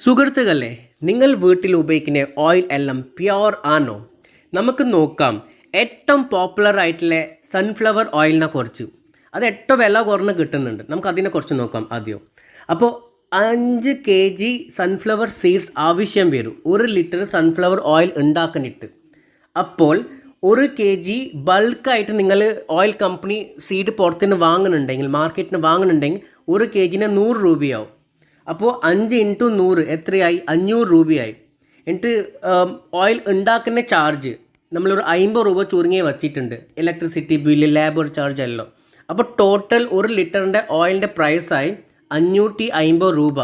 സുഹൃത്തുക്കളെ നിങ്ങൾ വീട്ടിൽ ഉപയോഗിക്കുന്ന ഓയിൽ എല്ലാം പ്യുവർ ആണോ? നമുക്ക് നോക്കാം. ഏറ്റവും പോപ്പുലർ ആയിട്ടുള്ള സൺഫ്ലവർ ഓയിലിനെ കുറിച്ച്. അത് ഏറ്റവും വില കുറഞ്ഞ് കിട്ടുന്നുണ്ട്. നമുക്ക് അതിനെ കുറിച്ച് നോക്കാം ആദ്യം. അപ്പോൾ അഞ്ച് കെ ജി സൺഫ്ലവർ സീഡ്സ് ആവശ്യം വരും. ഒരു ലിറ്റർ സൺഫ്ലവർ ഓയിൽ ഉണ്ടാക്കാനിട്ട് അപ്പോൾ ഒരു കെ ജി ബൾക്കായിട്ട് നിങ്ങൾ ഓയിൽ കമ്പനി സീഡ് പുറത്തുനിന്ന് വാങ്ങുന്നുണ്ടെങ്കിൽ മാർക്കറ്റിന് വാങ്ങുന്നുണ്ടെങ്കിൽ ഒരു കെ ജിന് നൂറ് രൂപയാവും. അപ്പോൾ അഞ്ച് ഇന്റു നൂറ് എത്രയായി? അഞ്ഞൂറ് രൂപയായി. എന്നിട്ട് ഓയിൽ ഉണ്ടാക്കുന്ന ചാർജ് നമ്മളൊരു അമ്പത് രൂപ ചുരുങ്ങി വച്ചിട്ടുണ്ട്. ഇലക്ട്രിസിറ്റി ബില്ല് ലേബർ ചാർജ് എല്ലാം അപ്പോൾ ടോട്ടൽ ഒരു ലിറ്ററിന്റെ ഓയിലിന്റെ പ്രൈസായി അഞ്ഞൂറ്റി അമ്പത് രൂപ.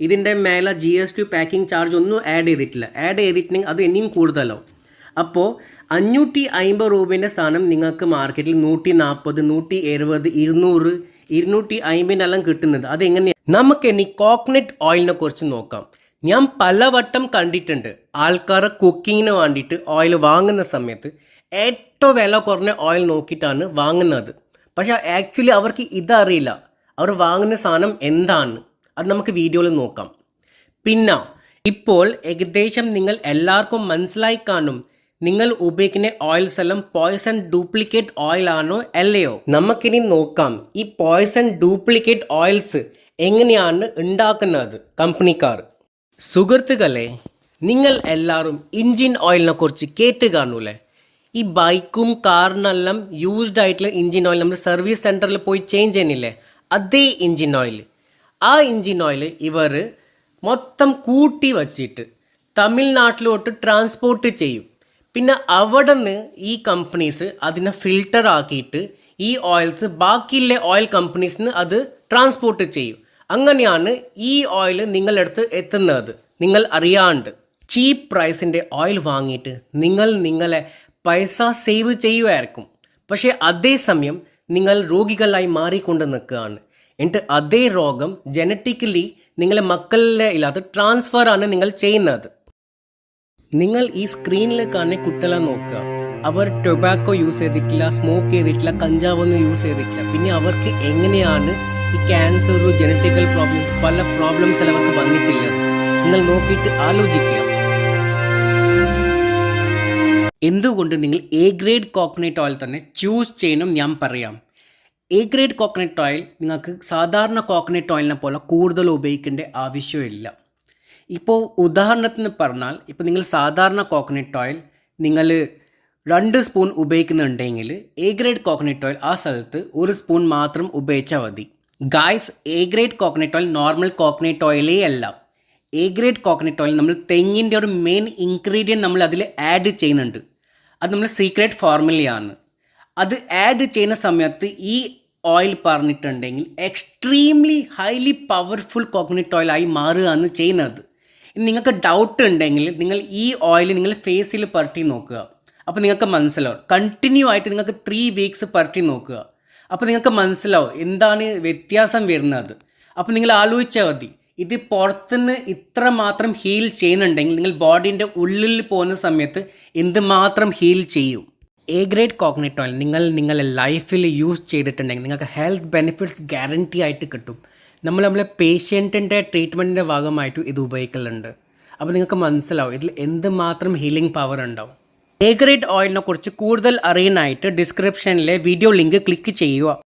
ഇതിന്റെ മേലെ G S T packing charge ഒന്നും ആഡ് ചെയ്തിട്ടില്ല. ആഡ് ചെയ്തിട്ടുണ്ടെങ്കിൽ അത് ഇനിയും കൂടുതലോ അപ്പോൾ അഞ്ഞൂറ്റി അമ്പത് രൂപേന്റെ സാധനം നിങ്ങൾക്ക് മാർക്കറ്റിൽ നൂറ്റി നാൽപ്പത് നൂറ്റി എഴുപത് ഇരുന്നൂറ് ഇരുന്നൂറ്റി അമ്പതിനെല്ലാം കിട്ടുന്നത് അതെങ്ങനെയാണ് നമുക്ക് ഇനി കോക്കനട്ട് ഓയിലിനെ കുറിച്ച് നോക്കാം. ഞാൻ പലവട്ടം കണ്ടിട്ടുണ്ട് ആൾക്കാരെ കുക്കിങ്ങിന് വേണ്ടിയിട്ട് ഓയിൽ വാങ്ങുന്ന സമയത്ത് ഏറ്റവും വില കുറഞ്ഞ ഓയിൽ നോക്കിയിട്ടാണ് വാങ്ങുന്നത്. പക്ഷേ ആക്ച്വലി അവർക്ക് ഇതറിയില്ല. അവർ വാങ്ങുന്ന സാധനം എന്താണ് അത് നമുക്ക് വീഡിയോയിൽ നോക്കാം. പിന്നെ ഇപ്പോൾ ഏകദേശം നിങ്ങൾ എല്ലാവർക്കും മനസ്സിലായി കാണും നിങ്ങൾ ഉപയോഗിക്കുന്ന ഓയിൽസ് എല്ലാം പോയ്സൺ ഡ്യൂപ്ലിക്കേറ്റ് ഓയിൽ ആണോ അല്ലയോ? നമുക്കിനി നോക്കാം. ഈ പോയ്സൺ ഡ്യൂപ്ലിക്കേറ്റ് ഓയിൽസ് എങ്ങനെയാണ് ഉണ്ടാക്കുന്നത് കമ്പനിക്കാർ? സുഹൃത്തുക്കളെ നിങ്ങൾ എല്ലാവരും ഇഞ്ചിൻ ഓയിലിനെ കുറിച്ച് കേട്ട് കാണൂലേ ഈ ബൈക്കും കാറിനെല്ലാം യൂസ്ഡ് ആയിട്ടുള്ള ഇഞ്ചിൻ ഓയിൽ നമ്മൾ സർവീസ് സെന്ററിൽ പോയി ചേഞ്ച് ചെയ്യുന്നില്ലേ? അതേ ഇഞ്ചിൻ ഓയിൽ. ആ ഇഞ്ചിൻ ഓയിൽ ഇവർ മൊത്തം കൂട്ടി വച്ചിട്ട് തമിഴ്നാട്ടിലോട്ട് ട്രാൻസ്പോർട്ട് ചെയ്യും. പിന്നെ അവിടെ നിന്ന് ഈ കമ്പനീസ് അതിനെ ഫിൽട്ടർ ആക്കിയിട്ട് ഈ ഓയിൽസ് ബാക്കിയുള്ള ഓയിൽ കമ്പനീസിന് അത് ട്രാൻസ്പോർട്ട് ചെയ്യും. അങ്ങനെയാണ് ഈ ഓയിൽ നിങ്ങളടുത്ത് എത്തുന്നത്. നിങ്ങൾ അറിയാണ്ട് ചീപ്പ് പ്രൈസിന്റെ ഓയിൽ വാങ്ങിയിട്ട് നിങ്ങൾ നിങ്ങളെ പൈസ സേവ് ചെയ്യുമായിരിക്കും പക്ഷേ അതേസമയം നിങ്ങൾ രോഗികളായി മാറിക്കൊണ്ട് നിൽക്കുകയാണ്. എന്നിട്ട് അതേ രോഗം ജനറ്റിക്കലി നിങ്ങളെ മക്കളിലെ ഇല്ലാത്ത ട്രാൻസ്ഫർ ആണ് നിങ്ങൾ ചെയ്യുന്നത്. നിങ്ങൾ ഈ സ്ക്രീനിൽ കാണുന്ന കുട്ടികളെ നോക്കുക. അവർ ടൊബാക്കോ യൂസ് ചെയ്തിട്ടില്ല സ്മോക്ക് ചെയ്തിട്ടില്ല കഞ്ചാവൊന്നും യൂസ് ചെയ്തിട്ടില്ല. പിന്നെ അവർക്ക് എങ്ങനെയാണ് ഈ ക്യാൻസർ ജനറ്റിക്കൽ പ്രോബ്ലംസ് പല പ്രോബ്ലംസ് അവർക്ക് വന്നിട്ടില്ല. നിങ്ങൾ നോക്കിയിട്ട് ആലോചിക്കുക. എന്തുകൊണ്ട് നിങ്ങൾ എ ഗ്രേഡ് കോക്കനട്ട് ഓയിൽ തന്നെ ചൂസ് ചെയ്യണം ഞാൻ പറയാം. എ ഗ്രേഡ് കോക്കനട്ട് ഓയിൽ നിങ്ങൾക്ക് സാധാരണ കോക്കനട്ട് ഓയിലിനെ പോലെ കൂടുതൽ ഉപയോഗിക്കേണ്ട ആവശ്യമില്ല. ഇപ്പോൾ ഉദാഹരണത്തിന് പറഞ്ഞാൽ ഇപ്പോൾ നിങ്ങൾ സാധാരണ കോക്കനട്ട് ഓയിൽ നിങ്ങൾ രണ്ട് സ്പൂൺ ഉപയോഗിക്കുന്നുണ്ടെങ്കിൽ എ ഗ്രേഡ് കോക്കനട്ട് ഓയിൽ ആ സ്ഥലത്ത് ഒരു സ്പൂൺ മാത്രം ഉപയോഗിച്ചാൽ മതി. Guys A grade coconut oil normal coconut ഓയിലേ അല്ല. എ ഗ്രേഡ് കോക്കനട്ട് ഓയിൽ നമ്മൾ തെങ്ങിന്റെ ഒരു മെയിൻ ഇൻഗ്രീഡിയന്റ് നമ്മൾ അതിൽ ആഡ് ചെയ്യുന്നുണ്ട്. അത് നമ്മൾ സീക്രട്ട് ഫോർമുലയാണ് അത് ആഡ് ചെയ്യുന്ന സമയത്ത് ഈ ഓയിൽ പറഞ്ഞിട്ടുണ്ടെങ്കിൽ എക്സ്ട്രീംലി ഹൈലി പവർഫുൾ കോക്കനട്ട് ഓയിലായി മാറുകയാണ് ചെയ്യുന്നത്. നിങ്ങൾക്ക് ഡൗട്ട് ഉണ്ടെങ്കിൽ നിങ്ങൾ ഈ ഓയിൽ നിങ്ങൾ ഫേസിൽ പരട്ടി നോക്കുക. അപ്പോൾ നിങ്ങൾക്ക് മനസ്സിലാവും. കണ്ടിന്യൂ ആയിട്ട് നിങ്ങൾക്ക് ത്രീ വീക്സ് പരട്ടി നോക്കുക. അപ്പോൾ നിങ്ങൾക്ക് മനസ്സിലാവും എന്താണ് വ്യത്യാസം വരുന്നത്. അപ്പോൾ നിങ്ങൾ ആലോചിച്ചാൽ മതി. ഇത് പുറത്തുനിന്ന് ഇത്ര മാത്രം ഹീൽ ചെയ്യുന്നുണ്ടെങ്കിൽ നിങ്ങൾ ബോഡീന്റെ ഉള്ളിൽ പോകുന്ന സമയത്ത് എന്തുമാത്രം ഹീൽ ചെയ്യും? എ ഗ്രേഡ് കോക്കനട്ട് ഓയിൽ നിങ്ങൾ നിങ്ങളുടെ ലൈഫിൽ യൂസ് ചെയ്തിട്ടുണ്ടെങ്കിൽ നിങ്ങൾക്ക് ഹെൽത്ത് ബെനിഫിറ്റ്സ് ഗ്യാരണ്ടി ആയിട്ട് കിട്ടും. നമ്മൾ നമ്മളെ പേഷ്യന്റിന്റെ ട്രീറ്റ്മെന്റിന്റെ ഭാഗമായിട്ടും ഇത് ഉപയോഗിക്കലുണ്ട്. അപ്പോൾ നിങ്ങൾക്ക് മനസ്സിലാവും ഇതിൽ എന്തുമാത്രം ഹീലിംഗ് പവർ ഉണ്ടാവും. എ ഗ്രേഡ് ഓയിലിനെ കുറിച്ച് കൂടുതൽ അറിയാനായിട്ട് ഡിസ്ക്രിപ്ഷനിലെ വീഡിയോ ലിങ്ക് ക്ലിക്ക് ചെയ്യുക.